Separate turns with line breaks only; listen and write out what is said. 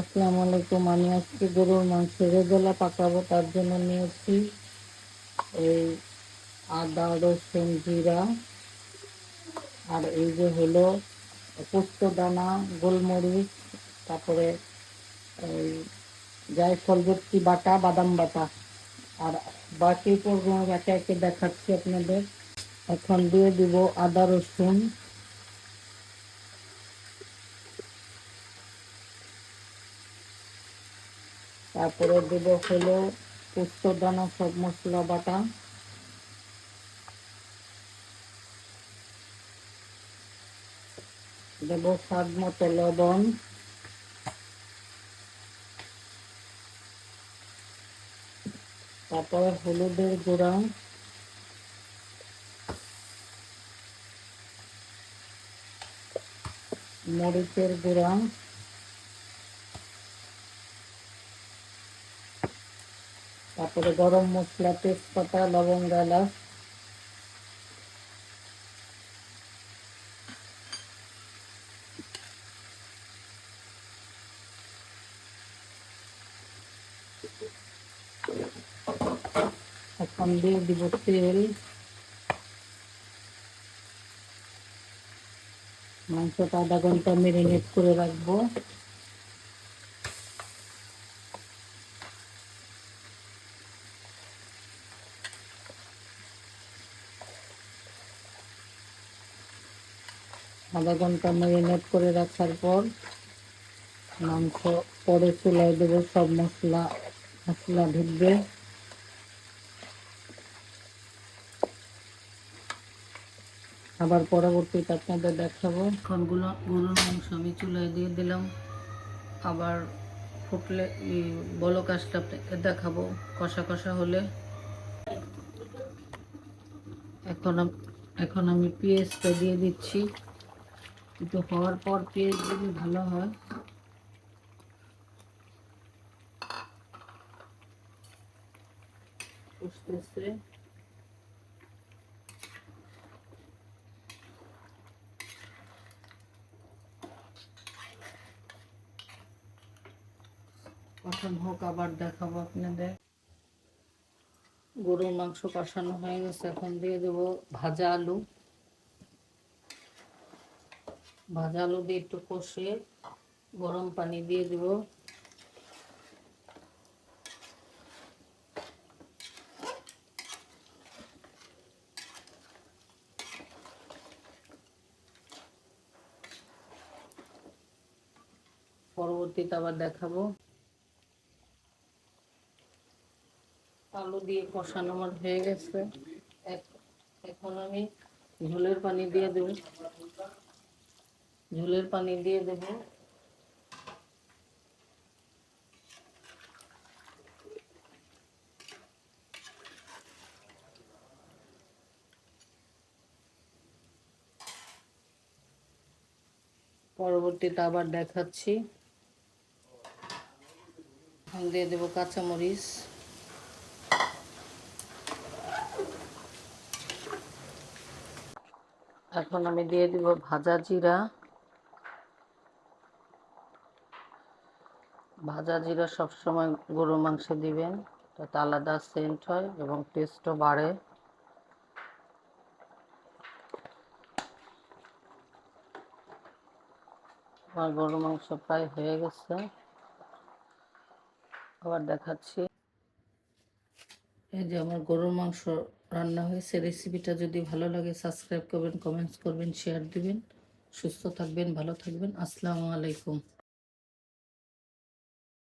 আসসালামু আলাইকুম আমি আজকে গরুর মাংস রেজলা পাকাবো, তার জন্য নিয়েছি এই আদা, রসুন, জিরা, আর এই যে হলো পোস্ত দানা, গোলমরিচ, তারপরে এই জায়ফল ভর্তি বাটা, বাদাম বাটা। আর বাকি উপকরণ একে একে দেখাচ্ছি আপনাদের। এখন দিয়ে দিব আদা, রসুন তারপরে দেব হলো পোস্ত দানা সব মশলা বাটা। দেব স্বাদ মতো লবণ। তারপরে হলুদের গুঁড়া। মরিচের গুঁড়া। তারপরে গরম মশলা, তেজপাতা, লবঙ্গ, এলাচ। এখন দিয়ে দিব তেল। মাংসটা আধা ঘণ্টা মেরিনেট করে রাখব। আধা ঘণ্টা ম্যারিনেট করে রাখার পর মাংস পরে চুলায় দেবো, সব মশলা মশলা ঢুকবে। আবার পরবর্তীতে আপনাদের দেখাবো। এখন গরুর মাংস আমি চুলায় দিয়ে দিলাম। আবার ফুটলে আসলে আপনাকে দেখাবো কষা কষা হলে। এখন এখন আমি পেঁয়াজটা দিয়ে দিচ্ছি। একটু হওয়ার পর পেঁয়াজ যদি ভালো হয়। হোক, আবার দেখাবো আপনাদের। গরুর মাংস কষানো হয়ে গেছে, এখন দিয়ে দেবো ভাজা আলু। ভাজা আলু দিয়ে একটু কষে গরম পানি দিয়ে দেব। পরবর্তীতে আবার দেখাবো। আলু দিয়ে কষানো আমার হয়ে গেছে। এখন আমি ঝোলের পানি দিয়ে দেবো। ঝোলের পানি দিয়ে দেব। পরবর্তীতে আবার দেখাচ্ছি। দিয়ে দেবো কাঁচামরিচ। এখন আমি দিয়ে দিব ভাজা জিরা। ভাজা জিরা সবসময় গরু মাংসে দিবেন। তাতে আলাদা সেন্ট হয় এবং টেস্টও বাড়ে। আমার গরু মাংস প্রায় হয়ে গেছে। আবার দেখাচ্ছি। এই যে আমার গরুর মাংস রান্না হয়েছে রেসিপিটা যদি ভালো লাগে সাবস্ক্রাইব করবেন কমেন্টস করবেন শেয়ার দিবেন। সুস্থ থাকবেন, ভালো থাকবেন। আসসালামু আলাইকুম।